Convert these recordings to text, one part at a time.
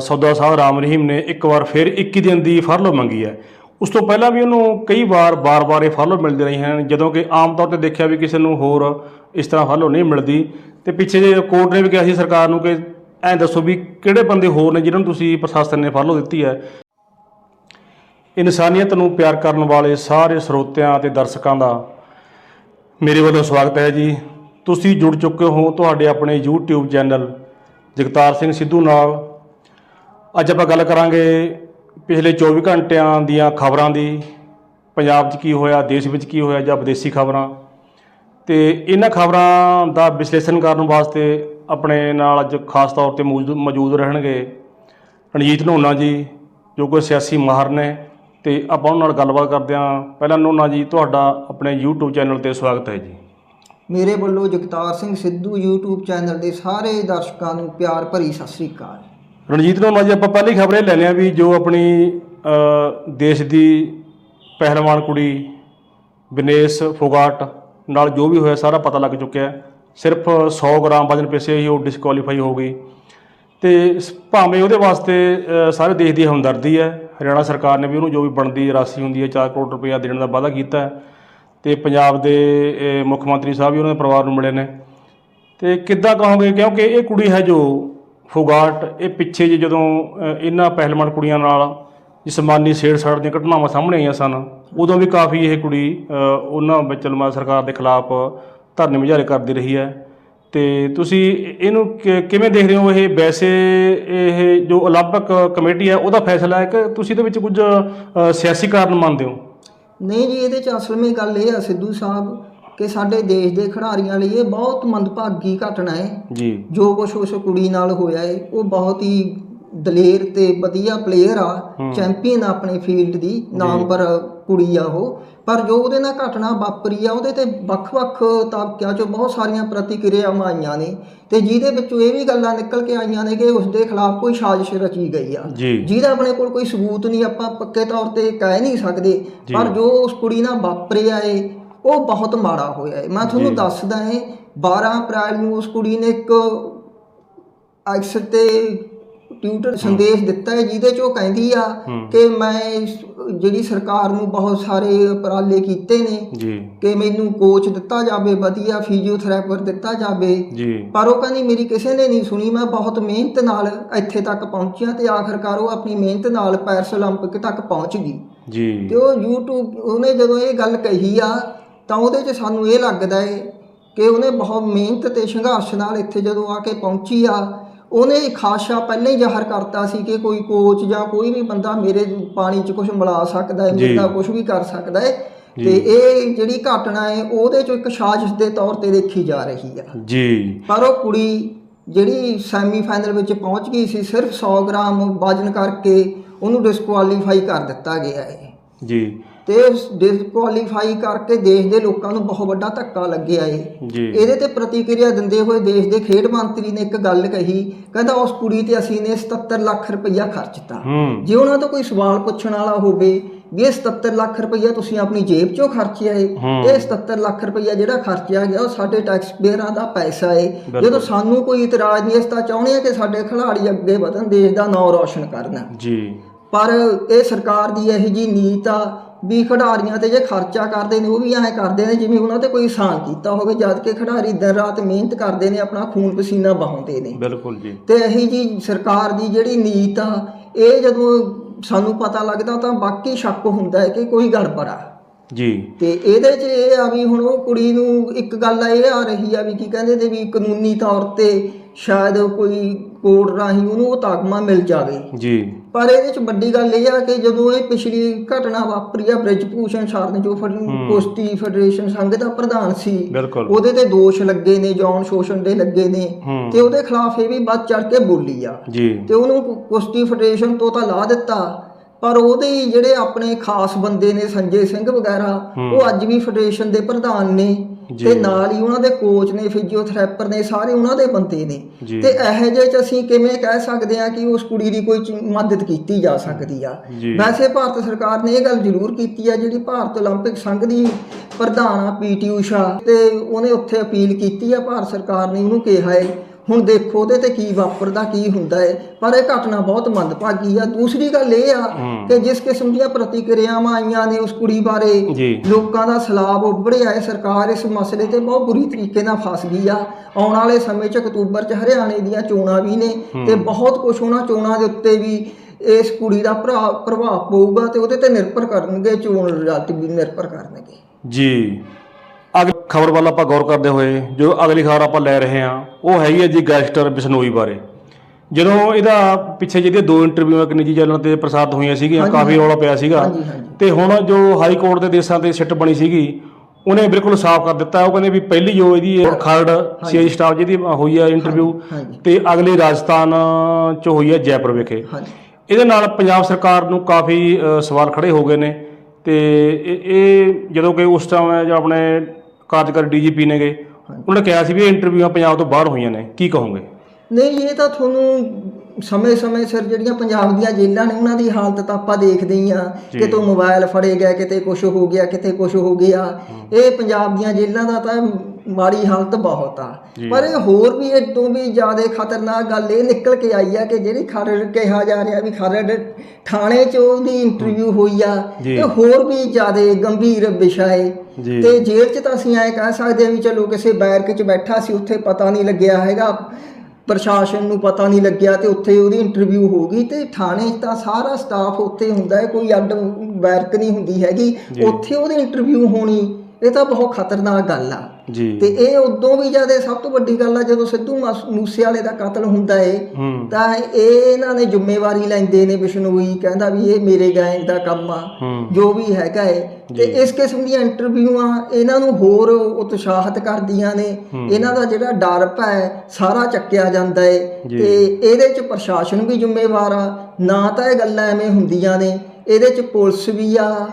ਸੌਦਾ ਸਾਹਿਬ ਰਾਮ ਰਹੀਮ ਨੇ ਇੱਕ ਵਾਰ ਫਿਰ 21 ਦਿਨ ਦੀ ਫਰਲੋ ਮੰਗੀ ਹੈ। ਉਸ ਤੋਂ ਪਹਿਲਾਂ ਵੀ ਉਹਨੂੰ ਕਈ ਵਾਰ, ਬਾਰ-ਬਾਰ ਇਹ ਫਰਲੋ ਮਿਲਦੇ ਰਹੇ ਹਨ। ਜਦੋਂ ਕਿ ਆਮ ਤੌਰ ਤੇ ਦੇਖਿਆ ਵੀ ਕਿਸੇ ਨੂੰ ਹੋਰ ਇਸ ਤਰ੍ਹਾਂ ਫਰਲੋ ਨਹੀਂ ਮਿਲਦੀ। ਤੇ ਪਿੱਛੇ ਜੇ ਕੋਰਟ ਨੇ ਵੀ ਕਿਹਾ ਸੀ ਸਰਕਾਰ ਨੂੰ ਕਿ ਐਂ ਦੱਸੋ ਵੀ ਕਿਹੜੇ ਬੰਦੇ ਹੋਰ ਨੇ ਜਿਨ੍ਹਾਂ ਨੂੰ ਤੁਸੀਂ ਪ੍ਰਸ਼ਾਸਨ ਨੇ ਫਰਲੋ ਦਿੱਤੀ ਹੈ। ਇਨਸਾਨੀਅਤ ਨੂੰ ਪਿਆਰ ਕਰਨ ਵਾਲੇ ਸਾਰੇ ਸਰੋਤਿਆਂ ਅਤੇ ਦਰਸ਼ਕਾਂ ਦਾ ਮੇਰੇ ਵੱਲੋਂ ਸਵਾਗਤ ਹੈ ਜੀ। ਤੁਸੀਂ ਜੁੜ ਚੁੱਕੇ ਹੋ ਤੁਹਾਡੇ ਆਪਣੇ YouTube ਚੈਨਲ ਜਗਤਾਰ ਸਿੰਘ ਸਿੱਧੂ ਨਾਲ। ਅੱਜ ਆਪਾਂ ਗੱਲ ਕਰਾਂਗੇ ਪਿਛਲੇ 24 ਘੰਟਿਆਂ ਦੀਆਂ ਖਬਰਾਂ ਦੀ। ਪੰਜਾਬ 'ਚ ਕੀ ਹੋਇਆ, ਦੇਸ਼ ਵਿੱਚ ਕੀ ਹੋਇਆ ਜਾਂ ਵਿਦੇਸ਼ੀ ਖਬਰਾਂ? ਤੇ ਇਹਨਾਂ ਖਬਰਾਂ ਦਾ ਵਿਸ਼ਲੇਸ਼ਣ ਕਰਨ ਵਾਸਤੇ ਆਪਣੇ ਨਾਲ ਅੱਜ ਖਾਸ ਤੌਰ ਤੇ ਮੌਜੂ- ਮੌਜੂਦ ਰਹਿਣਗੇ ਰਣਜੀਤ ਨੋਨਾ ਜੀ, ਜੋ ਕੋਈ ਸਿਆਸੀ ਮਾਹਰ ਨੇ। ਤੇ ਆਪਾਂ ਉਹਨਾਂ ਨਾਲ ਗੱਲਬਾਤ ਕਰਦੇ ਹਾਂ। ਪਹਿਲਾਂ ਨੋਨਾ ਜੀ, ਤੁਹਾਡਾ ਆਪਣੇ YouTube ਚੈਨਲ ਤੇ ਸਵਾਗਤ ਹੈ ਜੀ। ਮੇਰੇ ਵੱਲੋਂ ਜਗਤਾਰ ਸਿੰਘ ਸਿੱਧੂ YouTube ਚੈਨਲ ਦੇ ਸਾਰੇ ਦਰਸ਼ਕਾਂ ਨੂੰ ਪਿਆਰ ਭਰੀ ਸਤਿ ਸ੍ਰੀ ਅਕਾਲ। ਰਣਜੀਤ ਨੂੰ ਅੱਜ ਆਪਾਂ ਪਹਿਲੀ ਖਬਰ ਇਹ ਲੈਣੇ ਆ ਵੀ ਜੋ ਆਪਣੀ ਦੇਸ਼ ਦੀ ਪਹਿਲਵਾਨ ਕੁੜੀ ਵਿਨੇਸ਼ ਫੋਗਾਟ ਨਾਲ ਜੋ ਵੀ ਹੋਇਆ ਸਾਰਾ ਪਤਾ ਲੱਗ ਚੁੱਕਿਆ। ਸਿਰਫ 100 ਗ੍ਰਾਮ ਵਜਨ ਪਿੱਛੇ ਹੀ ਉਹ ਡਿਸਕੁਆਲੀਫਾਈ ਹੋ ਗਈ। ਤੇ ਸ- ਭਾਵੇਂ ਉਹਦੇ ਵਾਸਤੇ ਸਾਰੇ ਦੇਸ਼ ਦੀ ਹਮਦਰਦੀ ਹੈ। ਹਰਿਆਣਾ ਸਰਕਾਰ ਨੇ ਵੀ ਉਹਨੂੰ ਜੋ ਵੀ ਬਣਦੀ ਰਾਸ਼ੀ ਹੁੰਦੀ ਹੈ 4 ਕਰੋੜ ਰੁਪਏ ਦੇਣ ਦਾ ਵਾਅਦਾ ਕੀਤਾ ਹੈ। ਤੇ ਪੰਜਾਬ ਦੇ ਅ, ਮੁੱਖ ਮੰਤਰੀ ਸਾਹਿਬ ਵੀ ਉਹਨਾਂ ਦੇ ਪਰਿਵਾਰ ਨੂੰ ਮਿਲੇ ਨੇ ਤੇ ਕਿੱਦਾਂ ਕਹੋਗੇ ਕਿਉਂਕਿ ਇਹ ਕੁੜੀ ਹੈ ਜੋ ਫੁਗਾਟ ਇਹ ਪਿੱਛੇ ਜੇ ਜਦੋਂ ਅ, ਇਹਨਾਂ ਪਹਿਲਵਾਨ ਕੁੜੀਆਂ ਨਾਲ ਜਿਸਮਾਨੀ ਛੇੜਛਾੜ ਦੀਆਂ ਘਟਨਾਵਾਂ ਸਾਹਮਣੇ ਆਈਆਂ ਸਨ ਉਦੋਂ ਵੀ ਕਾਫੀ ਇਹ ਕੁੜੀ ਅ, ਉਹਨਾਂ ਵਿੱਚ ਲਮਾ ਸਰਕਾਰ ਦੇ ਖਿਲਾਫ ਧਰਨੇ ਮੁਜ਼ਾਹਰੇ ਕਰਦੀ ਰਹੀ ਹੈ ਤੇ ਤੁਸੀਂ ਇਹਨੂੰ ਕਿ- ਕਿਵੇਂ ਦੇਖ ਰਹੇ ਹੋ ਇਹ ਵੈਸੇ ਇਹ ਜੋ 올림픽 ਕਮੇਟੀ ਹੈ ਉਹਦਾ ਫੈਸਲਾ ਹੈ ਕਿ ਤੁਸੀਂ ਇਹਦੇ ਵਿੱਚ ਕੁਝ ਅ, ਸਿਆਸੀ ਕਾਰਨ ਮੰਨਦੇ ਹੋ ਨਹੀਂ ਜੀ ਇਹਦੇ ਚ ਅਸਲ ਵਿੱਚ ਗੱਲ ਇਹ ਆ ਸਿੱਧੂ ਸਾਹਿਬ ਕਿ ਸਾਡੇ ਦੇਸ਼ ਦੇ ਖਿਡਾਰੀਆਂ ਲਈ ਇਹ ਬਹੁਤ ਮੰਦਭਾਗੀ ਘਟਨਾ ਹੈ। ਜੀ। ਜੋ ਕੁਛ ਉਸ ਕੁੜੀ ਨਾਲ ਹੋਇਆ ਹੈ ਉਹ ਬਹੁਤ ਹੀ ਦਲੇਰ ਤੇ ਵਧੀਆ ਪਲੇਅਰ ਆ ਚੈਂਪੀਅਨ ਆਪਣੇ ਫੀਲਡ ਦੀ ਨਾਮਵਰ ਕੁੜੀ ਆ ਉਹ। ਪਰ ਜੋ ਉਹਦੇ ਨਾਲ ਘਟਨਾ ਵਾਪਰੀ ਆ ਉਹਦੇ ਤੇ ਵੱਖ-ਵੱਖ ਤਾਬਕਿਆਂ ਚੋਂ ਬਹੁਤ ਸਾਰੀਆਂ ਪ੍ਰਤੀਕਿਰਿਆਵਾਂ ਆਈਆਂ ਨੇ ਤੇ ਜਿਹਦੇ ਵਿੱਚੋਂ ਇਹ ਵੀ ਗੱਲਾਂ ਨਿਕਲ ਕੇ ਆਈਆਂ ਨੇ ਕਿ ਉਸ ਦੇ ਖਿਲਾਫ ਕੋਈ ਸਾਜ਼ਿਸ਼ ਰਚੀ ਗਈ ਆ। ਜਿਹਦਾ ਆਪਣੇ ਕੋਲ ਕੋਈ ਸਬੂਤ ਨਹੀਂ ਆਪਾਂ ਪੱਕੇ ਤੌਰ ਤੇ ਕਹਿ ਨਹੀਂ ਸਕਦੇ ਪਰ ਜੋ ਉਸ ਕੁੜੀ ਨਾਲ ਵਾਪਰਿਆ ਏ ਉਹ ਬਹੁਤ ਮਾੜਾ ਹੋਇਆ ਏ। ਮੈਂ ਤੁਹਾਨੂੰ ਦੱਸਦਾ ਏ 12 ਅਪ੍ਰੈਲ ਨੂੰ ਉਸ ਕੁੜੀ ਨੇ ਇੱਕ ਐਕਸ ਤੇ ਟਵਿੱਟਰ ਸੰਦੇਸ਼ ਦਿੱਤਾ ਹੈ ਜਿਹਦੇ ਚ ਉਹ ਕਹਿੰਦੀ ਆ ਕਿ ਮੈਂ ਇਸ- ਜਿਹੜੀ ਸਰਕਾਰ ਨੂੰ ਬਹੁਤ ਸਾਰੇ ਉਪਰਾਲੇ ਕੀਤੇ ਨੇ ਜੀ ਕਿ ਮੈਨੂੰ ਕੋਚ ਦਿੱਤਾ ਜਾਵੇ ਵਧੀਆ ਫਿਜ਼ੀਓਥੈਰੇਪਰ ਦਿੱਤਾ ਜਾਵੇ ਜੀ ਪਰ ਉਹ ਕਹਿੰਦੀ ਮੇਰੀ ਕਿਸੇ ਨੇ ਨਹੀਂ ਸੁਣੀ ਮੈਂ ਬਹੁਤ ਮਿਹਨਤ ਨਾਲ ਇੱਥੇ ਤੱਕ ਪਹੁੰਚਿਆ ਤੇ ਆਖਰਕਾਰ ਉਹ ਆਪਣੀ ਮਿਹਨਤ ਨਾਲ ਪੈਰਿਸ 올림픽 ਤੱਕ ਪਹੁੰਚ ਗਈ ਜੀ ਤੇ ਉਹ YouTube ਉਹਨੇ ਜਦੋਂ ਇਹ ਗੱਲ ਕਹੀ ਆ ਤਾਂ ਉਹਦੇ 'ਚ ਸਾਨੂੰ ਇਹ ਲੱਗਦਾ ਏ ਕਿ ਉਹਨੇ ਬਹੁਤ ਮਿਹਨਤ ਤੇ ਸੰਘਰਸ਼ ਨਾਲ ਇੱਥੇ ਜਦੋਂ ਆ ਕੇ ਪਹੁੰਚੀ ਆ ਉਹਨੇ ਖਾਸ਼ਾ ਪਹਿਲਾਂ ਹੀ ਜ਼ਾਹਰ ਕਰਤਾ ਸੀ ਕਿ ਕੋਈ ਕੋਚ ਜਾਂ ਕੋਈ ਵੀ ਬੰਦਾ ਮੇਰੇ ਪਾਣੀ 'ਚ ਕੁਝ ਮਿਲਾ ਸਕਦਾ ਹੈ। ਮੇਰਾ ਕੁਝ ਵੀ ਕਰ ਸਕਦਾ ਹੈ। ਤੇ ਇਹ ਜਿਹੜੀ ਘਟਨਾ ਹੈ ਉਹਦੇ 'ਚ ਇੱਕ ਸਾਜ਼ਿਸ਼ ਦੇ ਤੌਰ ਤੇ ਦੇਖੀ ਜਾ ਰਹੀ ਆ। ਜੀ। ਪਰ ਉਹ ਕੁੜੀ ਜਿਹੜੀ ਸੈਮੀਫਾਈਨਲ ਵਿੱਚ ਪਹੁੰਚ ਗਈ ਸੀ ਸਿਰਫ 100 ਗ੍ਰਾਮ ਵਜ਼ਨ ਕਰਕੇ ਉਹਨੂੰ ਡਿਸਕੁਆਲੀਫਾਈ ਕਰ ਦਿੱਤਾ ਗਿਆ ਹੈ। ਜੀ। ਤੇ ਡਿਸਕੁਆਲੀਫਾਈ ਕਰਕੇ ਦੇਸ਼ ਦੇ ਲੋਕਾਂ ਨੂੰ ਬਹੁਤ ਵੱਡਾ ਧੱਕਾ ਲੱਗਿਆ ਏ। ਇਹਦੇ ਤੇ ਪ੍ਰਤੀਕਿਰਿਆ ਦਿੰਦੇ ਹੋਏ ਦੇਸ਼ ਦੇ ਖੇਡ ਮੰਤਰੀ ਨੇ ਇੱਕ ਗੱਲ ਕਹੀ ਕਹਿੰਦਾ ਉਸ ਕੁੜੀ ਤੇ ਅਸੀਂ ਨੇ 77 ਲੱਖ ਰੁਪਈਆ ਖਰਚਤਾ ਜੇ ਉਹਨਾਂ ਤੋਂ ਕੋਈ ਸਵਾਲ ਪੁੱਛਣ ਵਾਲਾ ਹੋਵੇ ਵੀ ਇਹ 77 ਲੱਖ ਰੁਪਈਆ ਤੁਸੀਂ ਆਪਣੀ ਜੇਬ ਚੋਂ ਖਰਚਿਆ ਏ ਇਹ 77 ਲੱਖ ਰੁਪਈਆ ਜਿਹੜਾ ਖਰਚਿਆ ਗਿਆ ਉਹ ਸਾਡੇ ਟੈਕਸ ਪੇਅਰਾਂ ਦਾ ਪੈਸਾ ਏ। ਜਦੋਂ ਸਾਨੂੰ ਕੋਈ ਇਤਰਾਜ਼ ਨਹੀਂ ਇਸ ਤਾਂ ਚਾਹੁੰਦੇ ਆ ਕਿ ਸਾਡੇ ਖਿਡਾਰੀ ਅੱਗੇ ਵਧਣ ਦੇਸ਼ ਦਾ ਨਾਂ ਰੌਸ਼ਨ ਕਰਨ। ਜੀ। ਪਰ ਇਹ ਸਰਕਾਰ ਦੀ ਇਹੋ ਜੀ ਨੀਤ ਆ ਵੀ ਖਿਡਾਰੀਆਂ ਤੇ ਜੇ ਖਰਚਾ ਕਰਦੇ ਨੇ ਉਹ ਵੀ ਐਂ ਕਰਦੇ ਨੇ ਜਿਵੇਂ ਉਹਨਾਂ ਤੇ ਕੋਈ ਆਸਾਨ ਕੀਤਾ ਹੋਵੇ ਜਦ ਕਿ ਖਿਡਾਰੀ ਦਿਨ ਰਾਤ ਮਿਹਨਤ ਕਰਦੇ ਨੇ ਆਪਣਾ ਖੂਨ ਪਸੀਨਾ ਬਹਾਉਂਦੇ ਨੇ। ਬਿਲਕੁਲ ਜੀ। ਤੇ ਇਹੀ ਜੀ ਸਰਕਾਰ ਦੀ ਜਿਹੜੀ ਨੀਤ ਆ ਇਹ ਜਦੋਂ ਸਾਨੂੰ ਪਤਾ ਲੱਗਦਾ ਤਾਂ ਬਾਕੀ ਸ਼ੱਕ ਹੁੰਦਾ ਹੈ ਕਿ ਕੋਈ ਗੜਬੜ ਆ। ਜੀ। ਤੇ ਇਹਦੇ 'ਚ ਇਹ ਆ ਵੀ ਹੁਣ ਉਹ ਕੁੜੀ ਨੂੰ ਇੱਕ ਗੱਲ ਇਹ ਆ ਰਹੀ ਆ ਵੀ ਕੀ ਕਹਿੰਦੇ ਤੇ ਵੀ ਕਾਨੂੰਨੀ ਤੌਰ ਤੇ ਸ਼ਾਇਦ ਕੋਈ ਕੋਰਟ ਰਾਹੀਂ ਉਹਨੂੰ ਉਹ ਤਾਕਮਾ ਮਿਲ ਜਾਵੇ। ਜੀ। ਪਰ ਇਹਦੇ 'ਚ ਵੱਡੀ ਗੱਲ ਇਹ ਆ ਕਿ ਜਦੋਂ ਇਹ ਪਿਛਲੀ ਘਟਨਾ ਵਾਪਰੀ ਆ ਬ੍ਰਿਜ ਭੂਸ਼ਣ ਸ਼ਰਨ ਜੋ ਕੁਸ਼ਤੀ ਫੈਡਰੇਸ਼ਨ ਸੰਘ ਦਾ ਪ੍ਰਧਾਨ ਸੀ ਉਹਦੇ ਤੇ ਦੋਸ਼ ਲੱਗੇ ਨੇ ਜੌਨ ਸ਼ੋਸ਼ਣ ਦੇ ਲੱਗੇ ਨੇ। ਤੇ ਉਹਦੇ ਖਿਲਾਫ ਇਹ ਵੀ ਵੱਧ ਚੜ ਕੇ ਬੋਲੀ ਆ। ਤੇ ਉਹਨੂੰ ਕੁਸ਼ਤੀ ਫੈਡਰੇਸ਼ਨ ਤੋਂ ਤਾਂ ਲਾ ਦਿੱਤਾ ਪਰ ਉਹਦੇ ਜਿਹੜੇ ਆਪਣੇ ਖਾਸ ਬੰਦੇ ਨੇ ਸੰਜੇ ਸਿੰਘ ਵਗੈਰਾ ਉਹ ਅੱਜ ਵੀ ਫੈਡਰੇਸ਼ਨ ਦੇ ਪ੍ਰਧਾਨ ਨੇ। ਜੀ। ਤੇ ਨਾਲ ਹੀ ਉਹਨਾਂ ਦੇ ਕੋਚ ਨੇ ਫਿਜ਼ੀਓਥੈਰੇਪਰ ਨੇ ਸਾਰੇ ਉਹਨਾਂ ਦੇ ਬੰਦੇ ਨੇ ਜੀ। ਤੇ ਇਹੋ ਜਿਹੇ ਚ ਅਸੀਂ ਕਿਵੇਂ ਕਹਿ ਸਕਦੇ ਆ ਕਿ ਉਸ ਕੁੜੀ ਦੀ ਕੋਈ ਚ- ਮਦਦ ਕੀਤੀ ਜਾ ਸਕਦੀ ਆ ਜੀ। ਵੈਸੇ ਭਾਰਤ ਸਰਕਾਰ ਨੇ ਇਹ ਗੱਲ ਜ਼ਰੂਰ ਕੀਤੀ ਆ ਜਿਹੜੀ ਭਾਰਤ 올림픽 ਸੰਘ ਦੀ ਪ੍ਰਧਾਨ ਆ ਪੀਟੀ ਊਸ਼ਾ ਤੇ ਉਹਨੇ ਉੱਥੇ ਅਪੀਲ ਕੀਤੀ ਆ ਭਾਰਤ ਸਰਕਾਰ ਨੇ ਉਹਨੂੰ ਕਿਹਾ ਹੈ ਹੁਣ ਦੇਖੋ ਉਹਦੇ ਤੇ ਕੀ ਵਾਪਰਦਾ ਕੀ ਹੁੰਦਾ ਹੈ ਪਰ ਇਹ ਘਟਨਾ ਬਹੁਤ ਮੰਦਭਾਗੀ ਆ। ਦੂਸਰੀ ਗੱਲ ਇਹ ਆ। ਕਿ ਜਿਸ ਕਿਸਮ ਦੀਆਂ ਪ੍ਰਤੀਕਿਰਿਆਵਾਂ ਆਈਆਂ ਨੇ ਉਸ ਕੁੜੀ ਬਾਰੇ ਲੋਕਾਂ ਦਾ ਸਲਾਬ ਉੱਭੜਿਆ ਹੈ ਸਰਕਾਰ ਇਸ ਮਸਲੇ ਤੇ ਬਹੁਤ ਬੁਰੀ ਤਰੀਕੇ ਨਾਲ ਫਸ ਗਈ ਆ। ਆਉਣ ਵਾਲੇ ਸਮੇਂ 'ਚ ਅਕਤੂਬਰ 'ਚ ਹਰਿਆਣੇ ਦੀਆਂ ਚੋਣਾਂ ਵੀ ਨੇ ਤੇ ਬਹੁਤ ਕੁਝ ਉਹਨਾਂ ਚੋਣਾਂ ਦੇ ਉੱਤੇ ਵੀ ਇਸ ਕੁੜੀ ਦਾ ਪ੍ਰਭਾਵ ਪਊਗਾ ਤੇ ਉਹਦੇ ਤੇ ਨਿਰਭਰ ਕਰਨਗੇ ਚੋਣ ਰਿਜ਼ਲਟ ਵੀ ਨਿਰਭਰ ਕਰਨਗੇ। ਜੀ। ਅਗਲੀ ਖਬਰ ਵੱਲ ਆਪਾਂ ਗੌਰ ਕਰਦੇ ਹੋਏ ਜੋ ਅਗਲੀ ਖਬਰ ਆਪਾਂ ਲੈ ਰਹੇ ਹਾਂ ਉਹ ਹੈਗੀ ਹੈ ਜੀ ਗੈਸਟਰ ਬਿਸ਼ਨੋਈ ਬਾਰੇ। ਜਦੋਂ ਇਹਦਾ ਪਿੱਛੇ ਜਿਹਦੇ ਦੋ ਇੰਟਰਵਿਊਆਂ ਇੱਕ ਨਿੱਜੀ ਚੈਨਲ ਤੇ ਪ੍ਰਸਾਰਿਤ ਹੋਈਆਂ ਸੀਗੀਆਂ ਕਾਫੀ ਰੌਲਾ ਪਿਆ ਸੀਗਾ। ਤੇ ਹੁਣ ਜੋ ਹਾਈ ਕੋਰਟ ਦੇ ਦੇਸਾਂ ਤੇ ਸਿੱਟ ਬਣੀ ਸੀਗੀ ਉਹਨੇ ਬਿਲਕੁਲ ਸਾਫ਼ ਕਰ ਦਿੱਤਾ। ਉਹ ਕਹਿੰਦੇ ਵੀ ਪਹਿਲੀ ਜੋ ਇਹਦੀ ਇਹ ਖਰੜ ਸੀਆਈ ਸਟਾਫ ਜਿਹਦੀ ਹੋਈ ਹੈ ਇੰਟਰਵਿਊ ਤੇ ਅਗਲੀ ਰਾਜਸਥਾਨ ਚ ਹੋਈ ਹੈ ਜੈਪੁਰ ਵਿਖੇ। ਇਹਦੇ ਨਾਲ ਪੰਜਾਬ ਸਰਕਾਰ ਨੂੰ ਕਾਫੀ ਸਵਾਲ ਖੜੇ ਹੋ ਗਏ ਨੇ। ਤੇ ਇਹ ਜਦੋਂ ਕਿ ਉਸ ਟਾਈਮ ਜੋ ਆਪਣੇ ਕਾਰਜਕਾਰੀ ਡੀਜੀਪੀ ਨੇਗੇ ਉਹਨਾਂ ਨੇ ਕਿਹਾ ਸੀ ਵੀ ਇਹ ਇੰਟਰਵਿਊਆਂ ਪੰਜਾਬ ਤੋਂ ਬਾਹਰ ਹੋਈਆਂ ਨੇ। ਕੀ ਕਹੋਗੇ? ਨਹੀਂ, ਇਹ ਤਾਂ ਤੁਹਾਨੂੰ ਸਮੇਂ-ਸਮੇਂ ਸਿਰ ਜਿਹੜੀਆਂ ਪੰਜਾਬ ਦੀਆਂ ਜੇਲ੍ਹਾਂ ਨੇ ਉਹਨਾਂ ਦੀ ਹਾਲਤ ਤਾਂ ਆਪਾਂ ਦੇਖਦੇ ਹੀ ਆ। ਕਿਤੋਂ ਮੋਬਾਈਲ ਫੜੇ ਗਏ ਕਿਤੇ ਕੁਝ ਹੋ ਗਿਆ ਕਿਤੇ ਕੁਝ ਹੋ ਗਿਆ। ਇਹ ਪੰਜਾਬ ਦੀਆਂ ਜੇਲ੍ਹਾਂ ਦਾ ਤਾਂ ਮਾੜੀ ਹਾਲਤ ਬਹੁਤ ਆ। ਪਰ ਇਹ ਹੋਰ ਵੀ ਇਹ ਤੋਂ ਵੀ ਜ਼ਿਆਦਾ ਖਤਰਨਾਕ ਗੱਲ ਇਹ ਨਿਕਲ ਕੇ ਆਈ ਆ ਕਿ ਜਿਹੜੀ ਖਰੜ ਕਿਹਾ ਜਾ ਰਿਹਾ ਵੀ ਖਰੜ ਥਾਣੇ 'ਚ ਉਹਦੀ ਇੰਟਰਵਿਊ ਹੋਈ ਆ। ਇਹ ਹੋਰ ਵੀ ਜ਼ਿਆਦਾ ਗੰਭੀਰ ਵਿਸ਼ਾ ਹੈ ਤੇ ਜੇਲ੍ਹ 'ਚ ਤਾਂ ਅਸੀਂ ਐਂ ਕਹਿ ਸਕਦੇ ਹਾਂ ਵੀ ਚਲੋ ਕਿਸੇ ਬੈਰਕ 'ਚ ਬੈਠਾ ਸੀ ਉੱਥੇ ਪਤਾ ਨਹੀਂ ਲੱਗਿਆ ਹੈਗਾ। ਪ੍ਰਸ਼ਾਸਨ ਨੂੰ ਪਤਾ ਨਹੀਂ ਲੱਗਿਆ ਤੇ ਉੱਥੇ ਉਹਦੀ ਇੰਟਰਵਿਊ ਹੋ ਗਈ ਤੇ ਥਾਣੇ 'ਚ ਤਾਂ ਸਾਰਾ ਸਟਾਫ ਉੱਥੇ ਹੁੰਦਾ ਹੈ ਕੋਈ ਅੱਡ ਬੈਰਕ ਨਹੀਂ ਹੁੰਦੀ ਹੈਗੀ। ਉੱਥੇ ਉਹਦੀ ਇੰਟਰਵਿਊ ਹੋਣੀ ਇਹ ਤਾਂ ਬਹੁਤ ਖਤਰਨਾਕ ਗੱਲ ਆ ਜੀ। ਤੇ ਇਹ ਉਦੋਂ ਵੀ ਜ਼ਿਆਦਾ ਸਭ ਤੋਂ ਵੱਡੀ ਗੱਲ ਆ ਜਦੋਂ ਸਿੱਧੂ ਮਸ- ਮੂਸੇਵਾਲੇ ਦਾ ਕਤਲ ਹੁੰਦਾ ਏ ਤਾਂ ਇਹ ਇਹਨਾਂ ਨੇ ਜ਼ਿੰਮੇਵਾਰੀ ਲੈਂਦੇ ਨੇ ਬਿਸ਼ਨੋਈ ਕਹਿੰਦਾ ਵੀ ਇਹ ਮੇਰੇ ਗੈਂਗ ਦਾ ਕੰਮ ਆ ਜੋ ਵੀ ਹੈਗਾ ਏ। ਤੇ ਇਸ ਕਿਸਮ ਦੀਆਂ ਇੰਟਰਵਿਊਆਂ ਇਹਨਾਂ ਨੂੰ ਹੋਰ ਉਤਸ਼ਾਹਿਤ ਕਰਦੀਆਂ ਨੇ। ਇਹਨਾਂ ਦਾ ਜਿਹੜਾ ਡਰ ਭੈ ਸਾਰਾ ਚੱਕਿਆ ਜਾਂਦਾ ਏ। ਤੇ ਇਹਦੇ ਚ ਪ੍ਰਸ਼ਾਸਨ ਵੀ ਜ਼ਿੰਮੇਵਾਰ ਆ। ਨਾ ਤਾਂ ਇਹ ਗੱਲਾਂ ਐਵੇਂ ਹੁੰਦੀਆਂ ਨੇ। ਇਹਦੇ ਚ ਪੁਲਿਸ ਵੀ ਆ।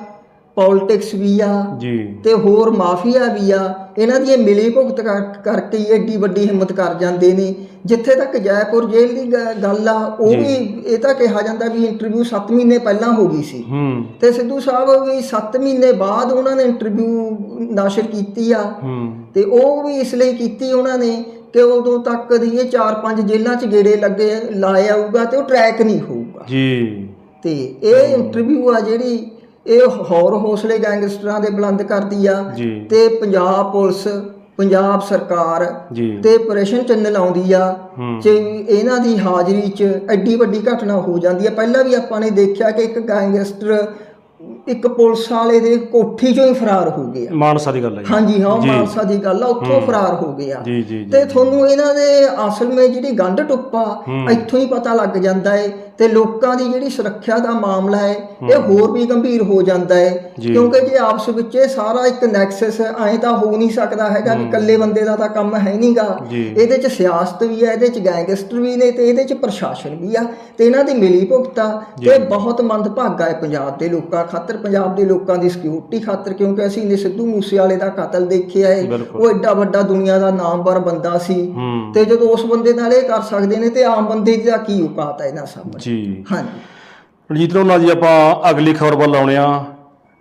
ਪੋਲਿਟਿਕਸ ਵੀ ਆ ਜੀ। ਤੇ ਹੋਰ ਮਾਫੀਆ ਵੀ ਆ ਇਹਨਾਂ ਦੀ ਮਿਲੀ ਭੁਗਤ ਕਰ- ਕਰਕੇ ਹੀ ਐਡੀ ਵੱਡੀ ਹਿੰਮਤ ਕਰ ਜਾਂਦੇ ਨੇ। ਜਿੱਥੇ ਤੱਕ ਜੈਪੁਰ ਜੇਲ੍ਹ ਦੀ ਗੱਲ ਆ ਉਹ। ਵੀ ਇਹ ਤਾਂ ਕਿਹਾ ਜਾਂਦਾ ਵੀ ਇੰਟਰਵਿਊ 7 ਮਹੀਨੇ ਪਹਿਲਾਂ ਹੋ ਗਈ ਸੀ। ਹੂੰ। ਤੇ ਸਿੱਧੂ ਸਾਹਿਬ ਵੀ 7 ਮਹੀਨੇ ਬਾਅਦ ਉਹਨਾਂ ਨੇ ਇੰਟਰਵਿਊ ਨਾਸ਼ਰ ਕੀਤੀ ਆ। ਹੂੰ। ਤੇ ਉਹ ਵੀ ਇਸ ਲਈ ਕੀਤੀ ਉਹਨਾਂ ਨੇ ਕਿ ਉਦੋਂ ਤੱਕ ਦੀ ਇਹ 4-5 ਜੇਲ੍ਹਾਂ 'ਚ ਗੇੜੇ ਲੱਗੇ ਲਾਏ ਆਊਗਾ ਤੇ ਉਹ ਟਰੈਕ ਨਹੀਂ ਹੋਊਗਾ। ਜੀ। ਤੇ ਇਹ ਇੰਟਰਵਿਊ ਆ ਜਿਹੜੀ ਇਹ ਹੋਰ ਹੌਸਲੇ ਗੈਂਗਸਟਰਾਂ ਦੇ ਬੁਲੰਦ ਕਰਦੀ ਆ ਜੀ। ਤੇ ਪੰਜਾਬ ਪੁਲਿਸ ਪੰਜਾਬ ਸਰਕਾਰ ਜੀ। ਤੇ ਪ੍ਰੈਸ਼ਨ ਚੈਨਲ ਆਉਂਦੀ ਆ ਚ ਇਹਨਾਂ ਦੀ ਹਾਜ਼ਰੀ 'ਚ ਐਡੀ ਵੱਡੀ ਘਟਨਾ ਹੋ ਜਾਂਦੀ ਹੈ ਪਹਿਲਾਂ ਵੀ ਆਪਾਂ ਨੇ ਦੇਖਿਆ ਕਿ ਇੱਕ ਗੈਂਗਸਟਰ ਇੱਕ ਪੁਲਿਸ ਵਾਲੇ ਦੇ ਕੋਠੀ 'ਚੋਂ ਹੀ ਫਰਾਰ ਹੋ ਗਿਆ ਮਾਨਸਾ ਦੀ ਗੱਲ ਹੈ ਹਾਂਜੀ ਹਾਂ। ਮਾਨਸਾ ਦੀ ਗੱਲ ਆ ਉੱਥੋਂ ਫਰਾਰ ਹੋ ਗਿਆ ਤੇ ਤੁਹਾਨੂੰ ਇਹਨਾਂ ਦੇ ਅਸਲ ਵਿੱਚ ਜਿਹੜੀ ਗੰਢ ਟੁੱਪਾ। ਇੱਥੋਂ ਹੀ ਪਤਾ ਲੱਗ ਜਾਂਦਾ ਹੈ ਤੇ ਲੋਕਾਂ ਦੀ ਜਿਹੜੀ ਸੁਰੱਖਿਆ ਦਾ ਮਾਮਲਾ ਹੈ ਇਹ ਹੋਰ ਵੀ ਗੰਭੀਰ ਹੋ ਜਾਂਦਾ ਹੈ। ਕਿਉਂਕਿ ਜੇ ਆਪਸ ਵਿੱਚ ਇਹ ਸਾਰਾ ਇੱਕ ਨੈਕਸਸ ਐਂ ਤਾਂ ਹੋ ਨਹੀਂ ਸਕਦਾ ਹੈਗਾ ਵੀ ਇਕੱਲੇ ਬੰਦੇ ਦਾ ਤਾਂ ਕੰਮ ਹੈ ਨਹੀਂਗਾ। ਇਹਦੇ 'ਚ ਸਿਆਸਤ ਵੀ ਹੈ ਇਹਦੇ 'ਚ ਗੈਂਗਸਟਰ ਵੀ ਨੇ ਤੇ ਇਹਦੇ 'ਚ ਪ੍ਰਸ਼ਾਸਨ ਵੀ ਆ। ਤੇ ਇਹਨਾਂ ਦੀ ਮਿਲੀ ਭੁਗਤਾ ਤੇ ਬਹੁਤ ਮੰਦਭਾਗਾ ਹੈ ਪੰਜਾਬ ਦੇ ਲੋਕਾਂ ਖਾਤਰ। ਪੰਜਾਬ ਦੇ ਲੋਕਾਂ ਦੀ ਸਿਕਿਉਰਿਟੀ ਖਾਤਰ ਕਿਉਂਕਿ ਅਸੀਂ ਨੇ ਸਿੱਧੂ ਮੂਸੇਵਾਲੇ ਦਾ ਕਤਲ ਦੇਖਿਆ ਹੈ। ਉਹ ਐਡਾ ਵੱਡਾ ਦੁਨੀਆ ਦਾ ਨਾਮਵਰ ਬੰਦਾ ਸੀ। ਤੇ ਜਦੋਂ ਉਸ ਬੰਦੇ ਨਾਲ ਇਹ ਕਰ ਸਕਦੇ ਨੇ ਤੇ ਆਮ ਬੰਦੇ ਦੀ ਕੀ ਔਕਾਤ ਹੈ ਇਹਨਾਂ ਸਾਹਮਣੇ? ਜੀ। ਹਾਂਜੀ। ਰਣਜੀਤ ਰੋਨਾ ਜੀ ਆਪਾਂ ਅਗਲੀ ਖਬਰ ਵੱਲ ਆਉਣੇ ਆ।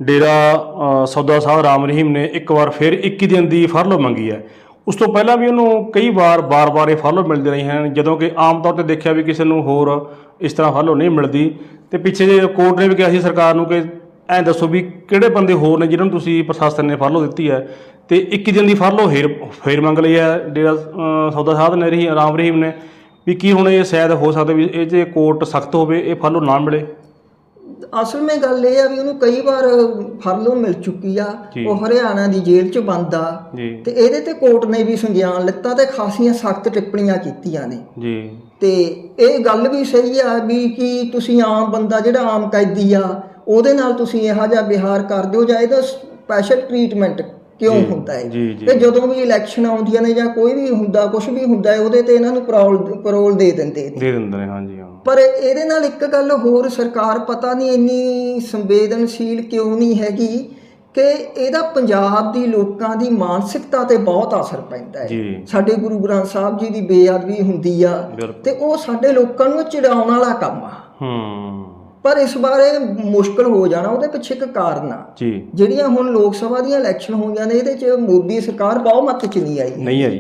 ਡੇਰਾ ਸੌਦਾ ਸਾਹਿਬ ਰਾਮ ਰਹੀਮ ਨੇ ਇੱਕ ਵਾਰ ਫਿਰ 21 ਦਿਨ ਦੀ ਫਰਲੋ ਮੰਗੀ ਹੈ। ਉਸ ਤੋਂ ਪਹਿਲਾਂ ਵੀ ਉਹਨੂੰ ਕਈ ਵਾਰ ਬਾਰ-ਬਾਰ ਇਹ ਫਰਲੋ ਮਿਲਦੇ ਰਹੀ ਹਨ। ਜਦੋਂ ਕਿ ਆਮ ਤੌਰ ਤੇ ਦੇਖਿਆ ਵੀ ਕਿਸੇ ਨੂੰ ਹੋਰ ਇਸ ਤਰ੍ਹਾਂ ਫਰਲੋ ਨਹੀਂ ਮਿਲਦੀ। ਤੇ ਪਿੱਛੇ ਜੇ ਕੋਰਟ ਨੇ ਵੀ ਕਿਹਾ ਸੀ ਸਰਕਾਰ ਨੂੰ ਕਿ ਐਂ ਦੱਸੋ ਵੀ ਕਿਹੜੇ ਬੰਦੇ ਹੋਰ ਨੇ ਜਿਨ੍ਹਾਂ ਨੂੰ ਤੁਸੀਂ ਪ੍ਰਸ਼ਾਸਨ ਨੇ ਫਰਲੋ ਦਿੱਤੀ ਹੈ? ਤੇ 21 ਦਿਨ ਦੀ ਫਰਲੋ ਫੇਰ ਫੇਰ ਮੰਗ ਲਈ ਹੈ ਡੇਰਾ ਸੌਦਾ ਸਾਹਿਬ ਨੇ ਰਹੀ ਰਾਮ ਰਹੀਮ ਨੇ। ਵੀ ਕੀ ਹੁਣ ਇਹ ਸ਼ਾਇਦ ਹੋ ਸਕਦਾ ਵੀ ਇਹ ਜੇ ਕੋਰਟ ਸਖਤ ਹੋਵੇ ਇਹ ਫਰਲੋ ਨਾ ਮਿਲੇ। ਅਸਲ ਵਿੱਚ ਗੱਲ ਇਹ ਆ ਵੀ ਉਹਨੂੰ ਕਈ ਵਾਰ ਫਰਲੋ ਮਿਲ ਚੁੱਕੀ ਆ। ਉਹ ਹਰਿਆਣਾ ਦੀ ਜੇਲ੍ਹ 'ਚ ਬੰਦ ਆ। ਤੇ ਇਹਦੇ ਤੇ ਕੋਰਟ ਨੇ ਵੀ ਸੰਗਿਆਨ ਲਿੱਤਾ ਤੇ ਖਾਸੀਆਂ ਸਖਤ ਟਿੱਪਣੀਆਂ ਕੀਤੀਆਂ ਨੇ। ਜੀ। ਤੇ ਇਹ ਗੱਲ ਵੀ ਸਹੀ ਆ ਵੀ ਕਿ ਤੁਸੀਂ ਆਮ ਬੰਦਾ ਜਿਹੜਾ ਆਮ ਕੈਦੀ ਆ ਉਹਦੇ ਨਾਲ ਤੁਸੀਂ ਇਹੋ ਜਿਹਾ ਵਿਹਾਰ ਕਰਦੇ ਹੋ ਜਾਂ ਇਹਦਾ ਸਪੈਸ਼ਲ ਟ੍ਰੀਟਮੈਂਟ ਕਿਉਂ ਹੁੰਦਾ ਹੈ। ਤੇ ਜਦੋਂ ਵੀ ਇਲੈਕਸ਼ਨ ਆਉਂਦੀਆਂ ਨੇ ਜਾਂ ਕੋਈ ਵੀ ਹੁੰਦਾ ਕੁਝ ਵੀ ਹੁੰਦਾ ਹੈ ਉਹਦੇ ਤੇ ਇਹਨਾਂ ਨੂੰ ਪਰੋਲ ਪਰੋਲ ਦੇ ਦਿੰਦੇ ਨੇ। ਦੇ ਦਿੰਦੇ ਨੇ ਹਾਂਜੀ ਹਾਂ। ਪਰ ਇਹਦੇ ਨਾਲ ਇੱਕ ਗੱਲ ਹੋਰ ਸਰਕਾਰ ਪਤਾ ਨਹੀਂ ਇੰਨੀ ਸੰਵੇਦਨਸ਼ੀਲ ਕਿਉਂ ਨਹੀਂ ਹੈਗੀ ਕਿ ਇਹਦਾ ਪੰਜਾਬ ਦੀ ਲੋਕਾਂ ਦੀ ਮਾਨਸਿਕਤਾ ਤੇ ਬਹੁਤ ਅਸਰ ਪੈਂਦਾ ਹੈ। ਸਾਡੇ ਗੁਰੂ ਗ੍ਰੰਥ ਸਾਹਿਬ ਜੀ ਦੀ ਬੇਅਦਬੀ ਹੁੰਦੀ ਆ ਤੇ ਉਹ ਸਾਡੇ ਲੋਕਾਂ ਨੂੰ ਚਿੜਾਉਣ ਵਾਲਾ ਕੰਮ ਆ। ਹੂੰ। ਪਰ ਇਸ ਬਾਰੇ ਮੁਸ਼ਕਲ ਹੋ ਜਾਣਾ ਉਹਦੇ ਪਿੱਛੇ ਇੱਕ ਕਾਰਨ ਆ। ਜੀ। ਜਿਹੜੀਆਂ ਹੁਣ ਲੋਕ ਸਭਾ ਦੀਆਂ ਇਲੈਕਸ਼ਨ ਹੋਈਆਂ ਨੇ ਇਹਦੇ 'ਚ ਮੋਦੀ ਸਰਕਾਰ ਬਹੁਮਤ 'ਚ ਨਹੀਂ ਆਈ। ਨਹੀਂ ਹੈ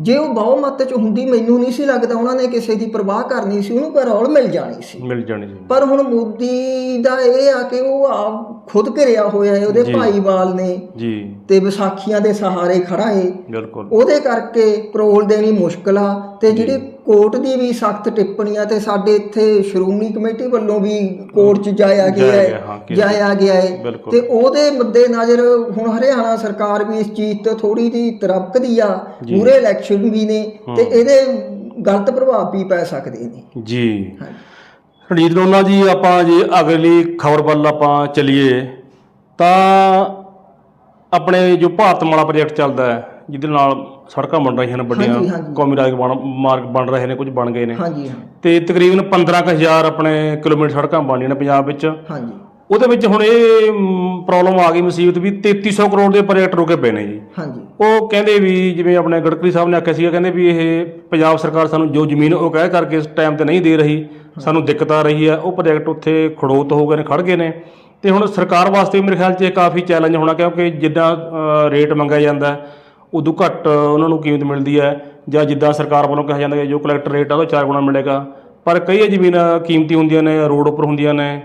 ਜੀ ਉਹ ਬਹੁਮਤ ਚ ਹੁੰਦੀ ਮੈਨੂੰ ਨਹੀਂ ਸੀ ਲੱਗਦਾ ਉਹਨਾਂ ਨੇ ਕਿਸੇ ਦੀ ਪਰਵਾਹ ਕਰਨੀ ਸੀ ਉਹਨੂੰ ਪੈਰੋਲ ਮਿਲ ਜਾਣੀ ਸੀ। ਮਿਲ ਜਾਣੀ ਜੀ ਪਰ ਹੁਣ ਮੋਦੀ ਦਾ ਇਹ ਆ ਕਿ ਉਹ ਆਪ ਖੁਦ ਘਿਰਿਆ ਹੋਇਆ ਹੈ ਉਹਦੇ ਜੀ। ਭਾਈਵਾਲ ਨੇ। ਜੀ। ਤੇ ਵਿਸਾਖੀਆਂ ਦੇ ਸਹਾਰੇ ਖੜਾ ਏ। ਬਿਲਕੁਲ। ਉਹਦੇ ਕਰਕੇ ਪਰੋਲ ਦੇਣੀ ਮੁਸ਼ਕਲ ਆ। ਤੇ ਜਿਹੜੀ ਕੋਰਟ ਦੀ ਵੀ ਸਖਤ ਟਿੱਪਣੀਆਂ ਤੇ ਸਾਡੇ ਇੱਥੇ ਸ਼੍ਰੋਮਣੀ ਕਮੇਟੀ ਵੱਲੋਂ ਵੀ ਕੋਰਟ 'ਚ ਜਾਇਆ ਗਿਆ ਹਾਂ, ਜਾਇਆ ਗਿਆ ਹੈ। ਤੇ ਉਹਦੇ ਮੱਦੇ ਨਜ਼ਰ ਹੁਣ ਹਰਿਆਣਾ ਸਰਕਾਰ ਵੀ ਇਸ ਚੀਜ਼ ਤੇ ਥੋੜੀ ਜਿਹੀ ਤਰਪਕਦੀ ਆ। ਜੀ। ਮੂਰੇ ਇਲੈਕਸ਼ਨ ਵੀ ਨੇ। ਤੇ ਇਹਦੇ ਗਲਤ ਪ੍ਰਭਾਵ ਵੀ ਪੈ ਸਕਦੇ ਨੇ। ਜੀ। ਰਣਜੀਤ ਰੋਨਾ ਜੀ ਆਪਾਂ ਜੇ ਅਗਲੀ ਖਬਰ ਵੱਲ ਆਪਾਂ ਚੱਲੀਏ ਤਾਂ ਆਪਣੇ ਜੋ ਭਾਰਤਮਾਲਾ ਪ੍ਰੋਜੈਕਟ ਚੱਲਦਾ ਹੈ ਜਿਹਦੇ ਨਾਲ ਸੜਕਾਂ ਬਣ ਰਹੀਆਂ ਨੇ ਹਾਂਜੀ, ਵੱਡੀਆਂ ਹਾਂਜੀ। ਕੌਮੀ ਰਾਜ ਬਣ ਮਾਰਗ ਬਣ ਰਹੇ ਨੇ ਕੁਝ ਬਣ ਗਏ ਨੇ। ਹਾਂਜੀ ਹਾਂ। ਤੇ ਤਕਰੀਬਨ 15000 ਆਪਣੇ ਕਿਲੋਮੀਟਰ ਸੜਕਾਂ ਬਣੀਆਂ ਨੇ ਪੰਜਾਬ ਵਿੱਚ। ਹਾਂਜੀ। ਉਹਦੇ ਵਿੱਚ ਹੁਣ ਇਹ ਪ੍ਰੋਬਲਮ ਆ ਗਈ ਮੁਸੀਬਤ ਵੀ 3300 ਕਰੋੜ ਦੇ ਪ੍ਰੋਜੈਕਟ ਰੁਕੇ ਪਏ ਨੇ ਜੀ। ਹਾਂਜੀ। ਉਹ ਕਹਿੰਦੇ ਵੀ ਜਿਵੇਂ ਆਪਣੇ ਗੜਕਰੀ ਸਾਹਿਬ ਨੇ ਆਖਿਆ ਸੀਗਾ ਕਹਿੰਦੇ ਵੀ ਇਹ ਪੰਜਾਬ ਸਰਕਾਰ ਸਾਨੂੰ ਜੋ ਜ਼ਮੀਨ ਉਹ ਕਹਿ ਕਰਕੇ ਇਸ ਟਾਈਮ ਤੇ ਨਹੀਂ ਦੇ ਰਹੀ ਸਾਨੂੰ ਦਿੱਕਤ ਆ ਰਹੀ ਹੈ, ਉਹ ਪ੍ਰੋਜੈਕਟ ਉੱਥੇ ਖੜੋਤ ਹੋ ਗਏ ਨੇ ਖੜ ਗਏ ਨੇ। ਤੇ ਹੁਣ ਸਰਕਾਰ ਵਾਸਤੇ ਮੇਰੇ ਖਿਆਲ 'ਚ ਇਹ ਕਾਫੀ ਚੈਲੰਜ ਹੋਣਾ, ਕਿਉਂਕਿ ਜਿੱਦਾਂ ਰੇਟ ਮੰਗਿਆ ਜਾਂਦਾ ਉਦੋਂ ਘੱਟ ਉਹਨਾਂ ਨੂੰ ਕੀਮਤ ਮਿਲਦੀ ਹੈ, ਜਾਂ ਜਿੱਦਾਂ ਸਰਕਾਰ ਵੱਲੋਂ ਕਿਹਾ ਜਾਂਦਾ ਹੈ ਜੋ ਕਲੈਕਟਰ ਰੇਟ ਆ, ਉਹ ਚਾਰ ਗੁਣਾ ਮਿਲੇਗਾ। ਪਰ ਕਈ ਜ਼ਮੀਨਾਂ ਕੀਮਤੀ ਹੁੰਦੀਆਂ ਨੇ ਰੋਡ ਉੱਪਰ ਹੁੰਦੀਆਂ ਨੇ,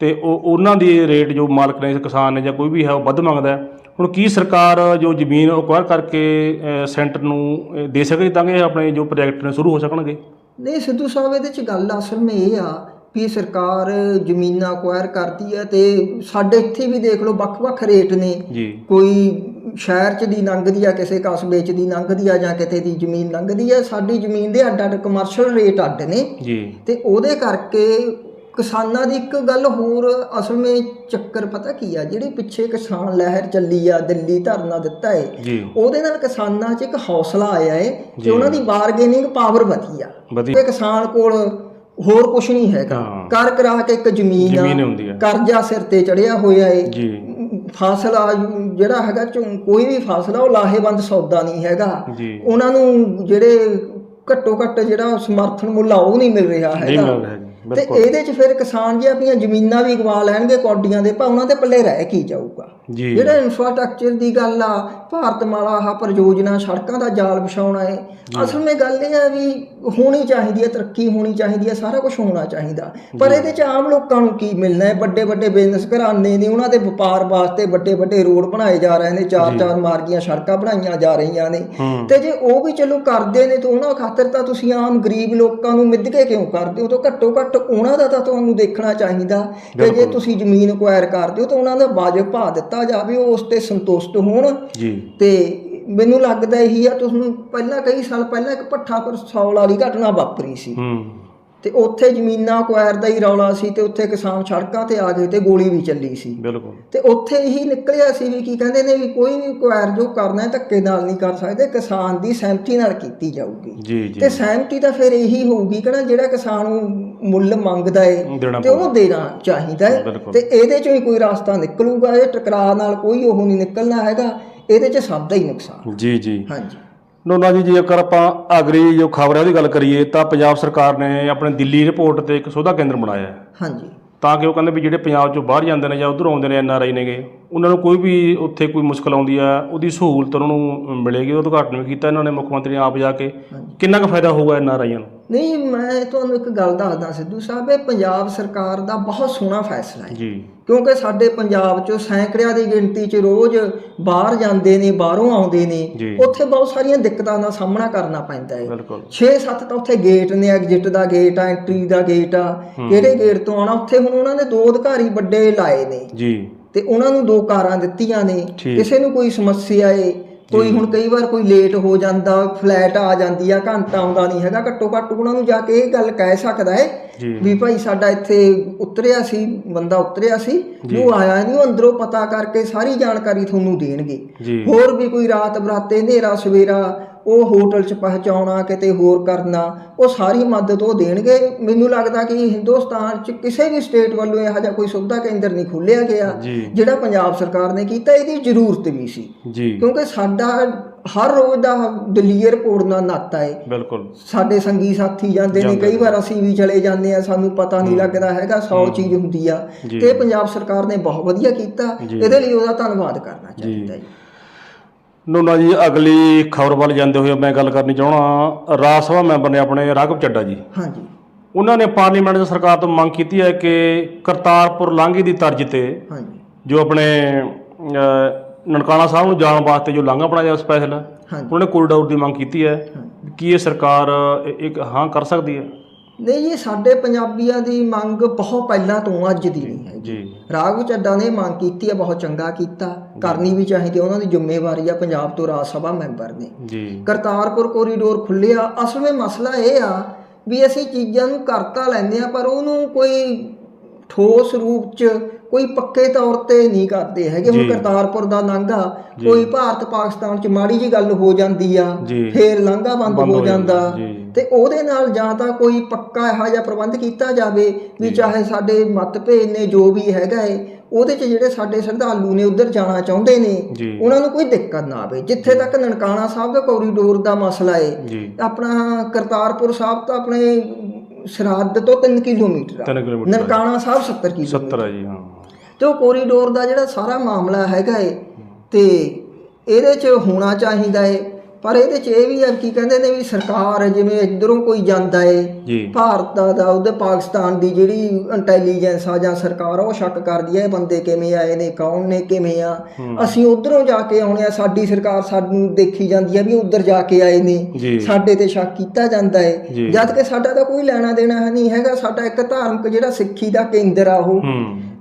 ਤੇ ਉਹ, ਉਹਨਾਂ ਦੀ ਰੇਟ ਜੋ ਮਾਲਕ ਨੇ, ਕਿਸਾਨ ਨੇ, ਜਾਂ ਕੋਈ ਵੀ ਹੈ, ਉਹ ਵੱਧ ਮੰਗਦਾ ਹੁਣ ਕੀ ਸਰਕਾਰ ਜੋ ਜ਼ਮੀਨ ਅਕਵਾਇਰ ਕਰਕੇ ਸੈਂਟਰ ਨੂੰ ਦੇ ਸਕੇਗੀ ਤਾਂ ਕਿ ਇਹ ਆਪਣੇ ਜੋ ਪ੍ਰੋਜੈਕਟ ਨੇ, ਸ਼ੁਰੂ ਹੋ ਸਕਣਗੇ? ਨਹੀਂ ਸਿੱਧੂ ਸਾਹਿਬ ਇਹਦੇ ਚ ਗੱਲ ਅਸਲ ਵਿੱਚ ਇਹ ਆ ਵੀ ਸਰਕਾਰ ਜ਼ਮੀਨਾਂ ਅਕਵਾਇਰ ਕਰਦੀ ਹੈ ਤੇ ਸਾਡੇ ਇੱਥੇ ਵੀ ਦੇਖ ਲਓ ਵੱਖ-ਵੱਖ ਰੇਟ ਨੇ। ਕੋਈ ਸ਼ਹਿਰ ਚ ਦੀ ਲੰਘਦੀ ਆ ਕਿਸੇ ਕਸਬੇ ਚ ਦੀ ਲੰਘਦੀ ਆ ਜਾਂ ਕਿਤੇ ਦੀ ਜ਼ਮੀਨ ਲੰਘਦੀ ਆ ਸਾਡੀ ਜ਼ਮੀਨ ਦੇ ਅੱਡ-ਅੱਡ ਕਮਰਸ਼ੀਅਲ ਰੇਟ ਅੱਡ ਨੇ। ਜੀ। ਤੇ ਉਹਦੇ ਕਰਕੇ ਕਿਸਾਨਾਂ ਦੀ ਇੱਕ ਗੱਲ ਹੋਰ ਅਸਲ ਵਿੱਚ ਚੱਕਰ ਪਤਾ ਕੀ ਆ? ਜਿਹੜੀ ਪਿੱਛੇ ਕਿਸਾਨ ਲਹਿਰ ਚੱਲੀ ਆ ਦਿੱਲੀ ਧਰਨਾ ਦਿੱਤਾ ਏ ਉਹਦੇ ਨਾਲ ਕਿਸਾਨਾਂ 'ਚ ਇੱਕ ਹੌਸਲਾ ਆਇਆ ਏ। ਤੇ ਉਹਨਾਂ ਦੀ ਬਾਰਗੇਨਿੰਗ ਪਾਵਰ ਵਧੀ ਆ। ਕਿ ਕਿਸਾਨ ਕੋਲ ਹੋਰ ਕੁਝ ਨਹੀਂ ਹੈਗਾ। ਕਰ ਕਰਾ ਕੇ ਇੱਕ ਜ਼ਮੀਨ ਆ ਕਰਜ਼ਾ ਸਿਰ ਤੇ ਚੜਿਆ ਹੋਇਆ ਏ। ਜੀ। ਫਾਸਲਾ ਜਿਹੜਾ ਹੈਗਾ ਕੋਈ ਵੀ ਫਾਸਲਾ ਉਹ ਲਾਹੇਵੰਦ ਸੌਦਾ ਨਹੀਂ ਹੈਗਾ। ਉਹਨਾਂ ਨੂੰ ਜਿਹੜੇ ਘੱਟੋ ਘੱਟ ਜਿਹੜਾ ਸਮਰਥਨ ਮੁੱਲ ਆ ਉਹ ਨਹੀਂ ਮਿਲ ਰਿਹਾ ਹੈਗਾ। ਤੇ ਇਹਦੇ 'ਚ ਫਿਰ ਕਿਸਾਨ ਜੀ ਆਪਣੀਆਂ ਜ਼ਮੀਨਾਂ ਵੀ ਗਵਾ ਲੈਣਗੇ ਕੌਡੀਆਂ ਦੇ ਭਾਅ ਉਹਨਾਂ ਦੇ ਪੱਲੇ ਰਹਿ ਕੀ ਜਾਊਗਾ? ਜਿਹੜਾ ਇਨਫਰਾਸਟ੍ਰਕਚਰ ਦੀ ਗੱਲ ਆ ਭਾਰਤਮਾਲਾ ਆਹ ਪਰਿਯੋਜਨਾ ਸੜਕਾਂ ਦਾ ਜਾਲ ਵਿਛਾਉਣਾ ਹੈ ਅਸਲ ਵਿੱਚ ਗੱਲ ਇਹ ਹੈ ਵੀ ਹੋਣੀ ਚਾਹੀਦੀ ਹੈ ਤਰੱਕੀ ਹੋਣੀ ਚਾਹੀਦੀ ਹੈ ਸਾਰਾ ਕੁਝ ਹੋਣਾ ਚਾਹੀਦਾ। ਪਰ ਇਹਦੇ 'ਚ ਆਮ ਲੋਕਾਂ ਨੂੰ ਕੀ ਮਿਲਣਾ ਹੈ ਵੱਡੇ ਵੱਡੇ ਬਿਜ਼ਨਸ ਘਰਾਣੇ ਨੇ ਉਹਨਾਂ ਦੇ ਵਪਾਰ ਵਾਸਤੇ ਵੱਡੇ ਵੱਡੇ ਰੋਡ ਬਣਾਏ ਜਾ ਰਹੇ ਨੇ ਚਾਰ ਚਾਰ ਮਾਰਗੀਆਂ ਸੜਕਾਂ ਬਣਾਈਆਂ ਜਾ ਰਹੀਆਂ ਨੇ। ਤੇ ਜੇ ਉਹ ਵੀ ਚਲੋ ਕਰਦੇ ਨੇ ਤਾਂ ਉਹਨਾਂ ਖਾਤਰ ਤਾਂ ਤੁਸੀਂ ਆਮ ਗਰੀਬ ਲੋਕਾਂ ਨੂੰ ਮਿੱਧ ਕੇ ਕਿਉਂ ਕਰਦੇ ਹੋ? ਤਾਂ ਘੱਟੋ ਘੱਟ ਉਹਨਾਂ ਦਾ ਤਾਂ ਤੁਹਾਨੂੰ ਦੇਖਣਾ ਚਾਹੀਦਾ ਕਿ ਜੇ। ਤੁਸੀਂ ਜ਼ਮੀਨ ਅਕਵਾਇਰ ਕਰਦੇ ਹੋ ਤਾਂ ਉਹਨਾਂ ਦਾ ਵਾਜਬ ਭਾਅ ਦਿੱਤਾ ਜਾਵੇ ਉਹ ਉਸ ਤੇ ਸੰਤੁਸ਼ਟ ਹੋਣ। ਜੀ। ਤੇ ਮੈਨੂੰ ਲੱਗਦਾ ਇਹੀ ਆ ਤੁਹਾਨੂੰ ਪਹਿਲਾਂ ਕਈ ਸਾਲ ਪਹਿਲਾਂ ਇੱਕ ਭੱਠਾ ਪਰ ਸੌਲ ਵਾਲੀ ਘਟਨਾ ਵਾਪਰੀ ਸੀ। ਹੂੰ। ਤੇ ਉੱਥੇ ਜ਼ਮੀਨਾਂ ਅਕਵਾਇਰ ਦਾ ਹੀ ਰੌਲਾ ਸੀ ਤੇ ਉੱਥੇ ਕਿਸਾਨ ਸੜਕਾਂ ਤੇ ਆ ਗਏ ਤੇ ਗੋਲੀ ਵੀ ਚੱਲੀ ਸੀ। ਬਿਲਕੁਲ। ਤੇ ਉੱਥੇ ਇਹੀ ਨਿਕਲਿਆ ਸੀ ਵੀ ਕੀ ਕਹਿੰਦੇ ਨੇ ਵੀ ਕੋਈ ਵੀ ਅਕਵਾਇਰ ਜੋ ਕਰਨਾ ਹੈ ਧੱਕੇ ਨਾਲ ਨਹੀਂ ਕਰ ਸਕਦੇ ਕਿਸਾਨ ਦੀ ਸਹਿਮਤੀ ਨਾਲ ਕੀਤੀ ਜਾਊਗੀ। ਤੇ ਸਹਿਮਤੀ ਤਾਂ ਫਿਰ ਇਹੀ ਹੋਊਗੀ ਕਿ ਨਾ ਜਿਹੜਾ ਕਿਸਾਨ ਨੂੰ ਮੁੱਲ ਮੰਗਦਾ ਏ ਤੇ ਉਹਨੂੰ ਦੇਣਾ ਚਾਹੀਦਾ ਹੈ। ਬਿਲਕੁਲ। ਤੇ ਇਹਦੇ ਚੋਂ ਹੀ ਕੋਈ ਰਸਤਾ ਨਿਕਲੂਗਾ ਇਹ ਟਕਰਾਅ ਨਾਲ ਕੋਈ ਉਹ ਨਹੀਂ ਨਿਕਲਣਾ ਹੈਗਾ ਇਹਦੇ ਚ ਸਭ ਦਾ ਹੀ ਨੁਕਸਾਨ। ਜੀ ਜੀ। ਹਾਂਜੀ। ਨੋਨਾ ਜੀ ਜੇਕਰ ਆਪਾਂ ਅਗਲੀ ਜੋ ਖਬਰ ਹੈ ਉਹਦੀ ਗੱਲ ਕਰੀਏ ਤਾਂ ਪੰਜਾਬ ਸਰਕਾਰ ਨੇ ਆਪਣੇ ਦਿੱਲੀ ਰਿਪੋਰਟ ਤੇ ਇੱਕ ਸੋਧਾ ਕੇਂਦਰ ਬਣਾਇਆ ਹੈ। ਹਾਂਜੀ। ਤਾਂ ਕਿ ਉਹ ਕਹਿੰਦੇ ਵੀ ਜਿਹੜੇ ਪੰਜਾਬ ਚੋਂ ਬਾਹਰ ਜਾਂਦੇ ਨੇ ਜਾਂ ਉਧਰ ਆਉਂਦੇ ਨੇ ਐਨਆਰਆਈ ਨੇਗੇ ਉਹਨਾਂ ਨੂੰ ਕੋਈ ਵੀ ਉੱਥੇ ਕੋਈ ਮੁਸ਼ਕਲ ਆਉਂਦੀ ਆ ਉਹਦੀ ਸਹੂਲਤ ਉਹਨਾਂ ਨੂੰ ਮਿਲੇਗੀ ਉਹ ਉਦਘਾਟਨ ਵੀ ਕੀਤਾ ਇਹਨਾਂ ਨੇ ਮੁੱਖ ਮੰਤਰੀ ਆਪ ਜਾ ਕੇ। ਕਿੰਨਾ ਕੁ ਫਾਇਦਾ ਹੋਊਗਾ ਐਨਆਰਆਈਆਂ ਨੂੰ? ਨਹੀਂ ਮੈਂ ਤੁਹਾਨੂੰ ਇੱਕ ਗੱਲ ਦੱਸਦਾ ਸਿੱਧੂ ਸਾਹਿਬ ਇਹ ਪੰਜਾਬ ਸਰਕਾਰ ਦਾ ਬਹੁਤ ਸੋਹਣਾ ਫੈਸਲਾ ਹੈ। ਜੀ। ਕਿਉਂਕਿ ਸਾਡੇ ਪੰਜਾਬ ਚੋਂ ਸੈਂਕੜਿਆਂ ਦੀ ਗਿਣਤੀ 'ਚ ਰੋਜ਼ ਬਾਹਰ ਜਾਂਦੇ ਨੇ ਬਾਹਰੋਂ ਆਉਂਦੇ ਨੇ। ਉੱਥੇ ਬਹੁਤ ਸਾਰੀਆਂ ਦਿੱਕਤਾਂ ਦਾ ਸਾਹਮਣਾ ਕਰਨਾ ਪੈਂਦਾ ਹੈ। ਬਿਲਕੁਲ। 6-7 ਤਾਂ ਉੱਥੇ ਗੇਟ ਨੇ ਐਗਜ਼ਿਟ ਦਾ ਗੇਟ ਆ ਐਂਟਰੀ ਦਾ ਗੇਟ ਆ ਕਿਹੜੇ ਗੇਟ ਤੋਂ ਆਉਣਾ ਉੱਥੇ ਹੁਣ ਉਹਨਾਂ ਨੇ ਦੋ ਅਧਿਕਾਰੀ ਵੱਡੇ ਲਾਏ ਨੇ। ਜੀ। ਤੇ ਉਹਨਾਂ ਨੂੰ ਦੋ ਕਾਰਾਂ ਦਿੱਤੀਆਂ ਨੇ। ਕਿਸੇ ਨੂੰ ਕੋਈ ਸਮੱਸਿਆ ਏ ਕੋਈ ਹੁਣ ਕਈ ਵਾਰ ਕੋਈ ਲੇਟ ਹੋ ਜਾਂਦਾ ਫਲੈਟ ਆ ਜਾਂਦੀ ਆ ਘੰਟਾ ਆਉਂਦਾ ਨਹੀਂ ਹੈਗਾ ਘੱਟੋ ਘੱਟ ਉਹਨਾਂ ਨੂੰ ਜਾ ਕੇ ਇਹ ਗੱਲ ਕਹਿ ਸਕਦਾ ਹੈ ਵੀ ਭਾਈ ਸਾਡਾ ਇੱਥੇ ਉਤਰਿਆ ਸੀ ਬੰਦਾ ਉਤਰਿਆ ਸੀ ਉਹ ਆਇਆ ਨਹੀਂ ਉਹ ਅੰਦਰੋਂ ਪਤਾ ਕਰਕੇ ਸਾਰੀ ਜਾਣਕਾਰੀ ਤੁਹਾਨੂੰ ਦੇਣਗੇ। ਹੋਰ ਵੀ ਕੋਈ ਰਾਤ ਬਰਾਤੇ ਹਨੇਰਾ ਸਵੇਰਾ ਉਹ ਹੋਟਲ 'ਚ ਪਹੁੰਚਾਉਣਾ ਕਿਤੇ ਹੋਰ ਕਰਨਾ ਉਹ ਸਾਰੀ ਮਦਦ ਉਹ ਦੇਣਗੇ। ਮੈਨੂੰ ਲੱਗਦਾ ਕਿ ਹਿੰਦੁਸਤਾਨ 'ਚ ਕਿਸੇ ਵੀ ਸਟੇਟ ਵੱਲੋਂ ਇਹੋ ਜਿਹਾ ਕੋਈ ਸੁਵਿਧਾ ਕੇਂਦਰ ਨਹੀਂ ਖੁੱਲਿਆ ਗਿਆ ਜੀ। ਜਿਹੜਾ ਪੰਜਾਬ ਸਰਕਾਰ ਨੇ ਕੀਤਾ ਇਹਦੀ ਜ਼ਰੂਰਤ ਵੀ ਸੀ। ਜੀ। ਕਿਉਂਕਿ ਸਾਡਾ ਹਰ ਰੋਜ਼ ਦਾ ਦਿੱਲੀ 에ਅਰਪੋਰਟ ਨਾਲ ਨਾਤਾ ਹੈ ਬਿਲਕੁਲ। ਸਾਡੇ ਸੰਗੀ ਸਾਥੀ ਜਾਂਦੇ ਨੇ ਕਈ ਵਾਰ ਅਸੀਂ ਵੀ ਚਲੇ ਜਾਂਦੇ ਆ ਸਾਨੂੰ ਪਤਾ ਨਹੀਂ ਲੱਗਦਾ ਹੈਗਾ 100 ਚੀਜ਼ ਹੁੰਦੀ ਆ। ਜੀ। ਤੇ ਪੰਜਾਬ ਸਰਕਾਰ ਨੇ ਬਹੁਤ ਵਧੀਆ ਕੀਤਾ। ਜੀ। ਇਹਦੇ ਲਈ ਉਹਦਾ ਧੰਨਵਾਦ ਕਰਨਾ ਚਾਹੀਦਾ ਨੋਨਾ ਜੀ ਅਗਲੀ ਖਬਰ ਵੱਲ ਜਾਂਦੇ ਹੋਏ ਮੈਂ ਗੱਲ ਕਰਨੀ ਚਾਹਣਾ ਰਾਜ ਸਭਾ ਮੈਂਬਰ ਨੇ ਆਪਣੇ ਰਾਘਵ ਚੱਡਾ ਜੀ। ਹਾਂਜੀ। ਉਹਨਾਂ ਨੇ ਪਾਰਲੀਮੈਂਟ ਦੀ ਸਰਕਾਰ ਤੋਂ ਮੰਗ ਕੀਤੀ ਹੈ ਕਿ ਕਰਤਾਰਪੁਰ ਲਾਂਘੇ ਦੀ ਤਰਜ਼ ਤੇ ਹਾਂਜੀ। ਜੋ ਆਪਣੇ ਨਨਕਾਣਾ ਸਾਹਿਬ ਨੂੰ ਜਾਣ ਵਾਸਤੇ ਜੋ ਲਾਂਘਾ ਬਣਾਇਆ ਗਿਆ ਸਪੈਸ਼ਲ ਉਹਨਾਂ ਨੇ ਕੋਰੀਡੋਰ ਦੀ ਮੰਗ ਕੀਤੀ ਹੈ। ਕੀ ਇਹ ਸਰਕਾਰ ਇੱਕ ਹਾਂ ਕਰ ਸਕਦੀ ਹੈ। ਨਹੀਂ ਇਹ ਸਾਡੇ ਪੰਜਾਬੀਆਂ ਦੀ ਮੰਗ ਬਹੁਤ ਪਹਿਲਾਂ ਤੋਂ ਅੱਜ ਦੀ ਨਹੀਂ ਹੈ ਜੀ। ਰਾਘਵ ਚੱਡਾ ਨੇ ਮੰਗ ਕੀਤੀ ਹੈ ਬਹੁਤ ਚੰਗਾ ਕੀਤਾ। ਕਰਨੀ ਵੀ ਚਾਹੀਦੀ ਉਹਨਾਂ ਦੀ ਜ਼ਿੰਮੇਵਾਰੀ ਆ ਪੰਜਾਬ ਤੋਂ ਰਾਜ ਸਭਾ ਮੈਂਬਰ ਨੇ। ਜੀ। ਕਰਤਾਰਪੁਰ ਕੋਰੀਡੋਰ ਖੁੱਲਿਆ ਅਸਲ ਵਿੱਚ ਮਸਲਾ ਇਹ ਆ ਵੀ ਅਸੀਂ ਚੀਜ਼ਾਂ ਨੂੰ ਕਰਤਾ ਲੈਂਦੇ ਆ ਪਰ ਉਹਨੂੰ ਕੋਈ ਠੋਸ ਰੂਪ ਚ ਕੋਈ ਪੱਕੇ ਤੌਰ ਤੇ ਨਹੀਂ ਕਰਦੇ ਹੈਗੇ ਹੁਣ। ਕਰਤਾਰਪੁਰ ਦਾ ਲਾਂਘਾ। ਕੋਈ ਭਾਰਤ ਪਾਕਿਸਤਾਨ ਚ ਮਾੜੀ ਜੀ ਗੱਲ ਹੋ ਜਾਂਦੀ ਆ। ਫੇਰ ਲਾਂਘਾ ਬੰਦ ਹੋ ਜਾਂਦਾ। ਤੇ ਉਹਦੇ ਨਾਲ ਜਾਂ ਤਾਂ ਕੋਈ ਪੱਕਾ ਇਹੋ ਜਿਹਾ ਪ੍ਰਬੰਧ ਕੀਤਾ ਜਾਵੇ ਵੀ ਚਾਹੇ ਸਾਡੇ ਮਤਭੇਦ ਨੇ ਜੋ ਵੀ ਹੈਗਾ ਏ ਉਹਦੇ 'ਚ ਜਿਹੜੇ ਸਾਡੇ ਸ਼ਰਧਾਲੂ ਨੇ ਉੱਧਰ ਜਾਣਾ ਚਾਹੁੰਦੇ ਨੇ। ਉਹਨਾਂ ਨੂੰ ਕੋਈ ਦਿੱਕਤ ਨਾ ਆਵੇ ਜਿੱਥੇ ਤੱਕ ਨਨਕਾਣਾ ਸਾਹਿਬ ਦਾ ਕੋਰੀਡੋਰ ਦਾ ਮਸਲਾ ਏ ਆਪਣਾ ਕਰਤਾਰਪੁਰ ਸਾਹਿਬ ਤਾਂ ਆਪਣੇ ਸਰਹੱਦ ਤੋਂ 3 ਕਿਲੋਮੀਟਰ ਆ 3 ਕਿਲੋਮੀਟਰ ਨਨਕਾਣਾ ਸਾਹਿਬ 70 ਕਿਲੋਮੀਟਰ 70 ਹੈ ਜੀ ਹਾਂ ਤੇ ਉਹ ਕੋਰੀਡੋਰ ਦਾ ਜਿਹੜਾ ਸਾਰਾ ਮਾਮਲਾ ਹੈਗਾ ਏ ਤੇ ਇਹਦੇ 'ਚ ਹੋਣਾ ਚਾਹੀਦਾ ਏ। ਪਰ ਇਹਦੇ 'ਚ ਇਹ ਵੀ ਆ ਕੀ ਕਹਿੰਦੇ ਨੇ ਵੀ ਸਰਕਾਰ ਜਿਵੇਂ ਇੱਧਰੋਂ ਕੋਈ ਜਾਂਦਾ ਏ ਭਾਰਤ ਦਾ ਉਹਦੇ ਪਾਕਿਸਤਾਨ ਦੀ ਜਿਹੜੀ ਇੰਟੈਲੀਜੈਂਸ ਆ ਜਾਂ ਸਰਕਾਰ ਆ ਉਹ ਸ਼ੱਕ ਕਰਦੀ ਇਹ ਬੰਦੇ ਕਿਵੇਂ ਆਏ ਨੇ ਕੌਣ ਨੇ ਕਿਵੇਂ ਆ। ਅਸੀਂ ਉਧਰੋਂ ਜਾ ਕੇ ਆਉਣੇ ਆ ਸਾਡੀ ਸਰਕਾਰ ਸਾਨੂੰ ਦੇਖੀ ਜਾਂਦੀ ਹੈ ਵੀ ਉਧਰ ਜਾ ਕੇ ਆਏ ਨੇ। ਸਾਡੇ ਤੇ ਸ਼ੱਕ ਕੀਤਾ ਜਾਂਦਾ ਜੀ। ਜਦ ਕਿ ਸਾਡਾ ਤਾਂ ਕੋਈ ਲੈਣਾ ਦੇਣਾ ਨਹੀਂ ਹੈਗਾ ਸਾਡਾ ਇੱਕ ਧਾਰਮਿਕ ਜਿਹੜਾ ਸਿੱਖੀ ਦਾ ਕੇਂਦਰ ਆ ਉਹ।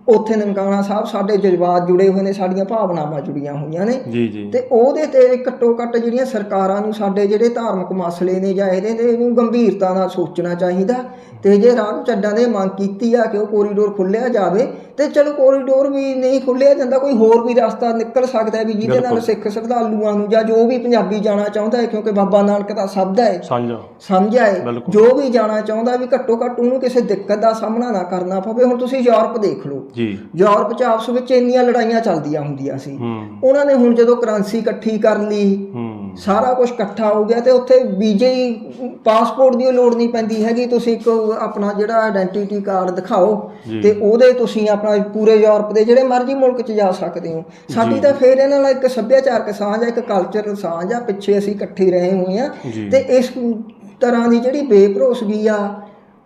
ਉੱਥੇ ਨਨਕਾਣਾ ਸਾਹਿਬ ਸਾਡੇ ਜਜ਼ਬਾਤ ਜੁੜੇ ਹੋਏ ਨੇ ਸਾਡੀਆਂ ਭਾਵਨਾਵਾਂ ਜੁੜੀਆਂ ਹੋਈਆਂ ਨੇ। ਜੀ ਜੀ। ਤੇ ਉਹਦੇ ਤੇ ਘੱਟੋ ਘੱਟ ਜਿਹੜੀਆਂ ਸਰਕਾਰਾਂ ਨੂੰ ਸਾਡੇ ਜਿਹੜੇ ਧਾਰਮਿਕ ਮਸਲੇ ਨੇ ਜਾਂ ਇਹਦੇ ਤੇ ਗੰਭੀਰਤਾ ਨਾਲ ਸੋਚਣਾ ਚਾਹੀਦਾ। ਤੇ ਜੇ ਰਾਗ ਚੱਡਾਂ ਨੇ ਮੰਗ ਕੀਤੀ ਆ ਕਿ ਉਹ ਕੋਰੀਡੋਰ ਖੁੱਲਿਆ ਜਾਵੇ ਤੇ ਚਲੋ ਕੋਰੀਡੋਰ ਵੀ ਨਹੀਂ ਖੁੱਲਿਆ ਜਾਂਦਾ ਕੋਈ ਹੋਰ ਵੀ ਰਸਤਾ ਨਿਕਲ ਸਕਦਾ ਹੈ ਵੀ ਜਿਹਦੇ ਨਾਲ ਸਿੱਖ ਸ਼ਰਧਾਲੂਆਂ ਨੂੰ ਜਾਂ ਜੋ ਵੀ ਪੰਜਾਬੀ ਜਾਣਾ ਚਾਹੁੰਦਾ ਹੈ ਕਿਉਂਕਿ ਬਾਬਾ ਨਾਨਕ ਦਾ ਸ਼ਬਦ ਹੈ ਸਾਂਝਾ ਸਮਝਿਆ ਹੈ। ਜੋ ਵੀ ਜਾਣਾ ਚਾਹੁੰਦਾ ਵੀ ਘੱਟੋ ਘੱਟ ਉਹਨੂੰ ਕਿਸੇ ਦਿੱਕਤ ਦਾ ਸਾਹਮਣਾ ਨਾ ਕਰਨਾ ਪਵੇ। ਹੁਣ ਤੁਸੀਂ ਯੂਰਪ ਦੇਖ ਲਓ। ਜੀ। ਯੂਰਪ 'ਚ ਆਪਸ ਵਿੱਚ ਇੰਨੀਆਂ ਲੜਾਈਆਂ ਚੱਲਦੀਆਂ ਹੁੰਦੀਆਂ ਸੀ। ਉਹਨਾਂ ਨੇ ਹੁਣ ਜਦੋਂ ਕਰੰਸੀ ਇਕੱਠੀ ਕਰ ਲਈ ਸਾਰਾ ਕੁਝ ਇਕੱਠਾ ਹੋ ਗਿਆ ਤੇ ਉੱਥੇ ਵੀਜ਼ੇ ਹੀ ਪਾਸਪੋਰਟ ਦੀ ਲੋੜ ਨਹੀਂ ਪੈਂਦੀ ਹੈਗੀ ਤੁਸੀਂ ਇੱਕ ਆਪਣਾ ਜਿਹੜਾ ਆਇਡੈਂਟੀਟੀ ਕਾਰਡ ਦਿਖਾਓ। ਤੇ ਉਹਦੇ ਤੁਸੀਂ ਆਪਣਾ ਪੂਰੇ ਯੂਰਪ ਦੇ ਜਿਹੜੇ ਮਰਜ਼ੀ ਮੁਲਕ 'ਚ ਜਾ ਸਕਦੇ ਹੋ। ਸਾਡੀ ਤਾਂ ਫੇਰ ਇਹਨਾਂ ਨਾਲ ਇੱਕ ਸੱਭਿਆਚਾਰਕ ਸਾਂਝ ਆ ਇੱਕ ਕਲਚਰਲ ਸਾਂਝ ਆ ਪਿੱਛੇ ਅਸੀਂ ਇਕੱਠੇ ਰਹੇ ਹੋਏ ਆ। ਤੇ ਇਸ ਤਰ੍ਹਾਂ ਦੀ ਜਿਹੜੀ ਬੇਭਰੋਸਗੀ ਆ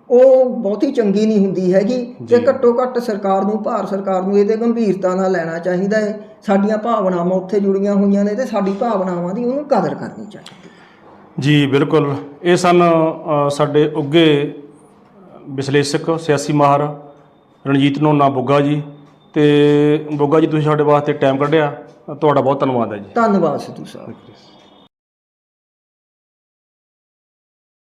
ਉਹ ਬਹੁਤੀ ਚੰਗੀ ਨਹੀਂ ਹੁੰਦੀ ਹੈਗੀ। ਤੇ ਘੱਟੋ ਘੱਟ ਸਰਕਾਰ ਨੂੰ ਭਾਰਤ ਸਰਕਾਰ ਨੂੰ ਇਹਦੇ ਗੰਭੀਰਤਾ ਨਾਲ ਲੈਣਾ ਚਾਹੀਦਾ ਹੈ। ਸਾਡੀਆਂ ਭਾਵਨਾਵਾਂ ਉੱਥੇ ਜੁੜੀਆਂ ਹੋਈਆਂ ਨੇ ਤੇ ਸਾਡੀ ਭਾਵਨਾਵਾਂ ਦੀ ਉਹਨੂੰ ਕਦਰ ਕਰਨੀ ਚਾਹੀਦੀ ਜੀ ਬਿਲਕੁਲ। ਇਹ ਸਨ ਸਾਡੇ ਉੱਗੇ ਵਿਸ਼ਲੇਸ਼ਕ ਸਿਆਸੀ ਮਾਹਰ ਰਣਜੀਤ ਨੋਨਾ ਬੁੱਗਾ ਜੀ। ਤੇ ਬੁੱਗਾ ਜੀ ਤੁਸੀਂ ਸਾਡੇ ਵਾਸਤੇ ਟਾਈਮ ਕੱਢਿਆ। ਤੁਹਾਡਾ ਬਹੁਤ ਧੰਨਵਾਦ ਹੈ ਜੀ। ਧੰਨਵਾਦ ਸਿੱਧੂ ਸਾਹਿਬ।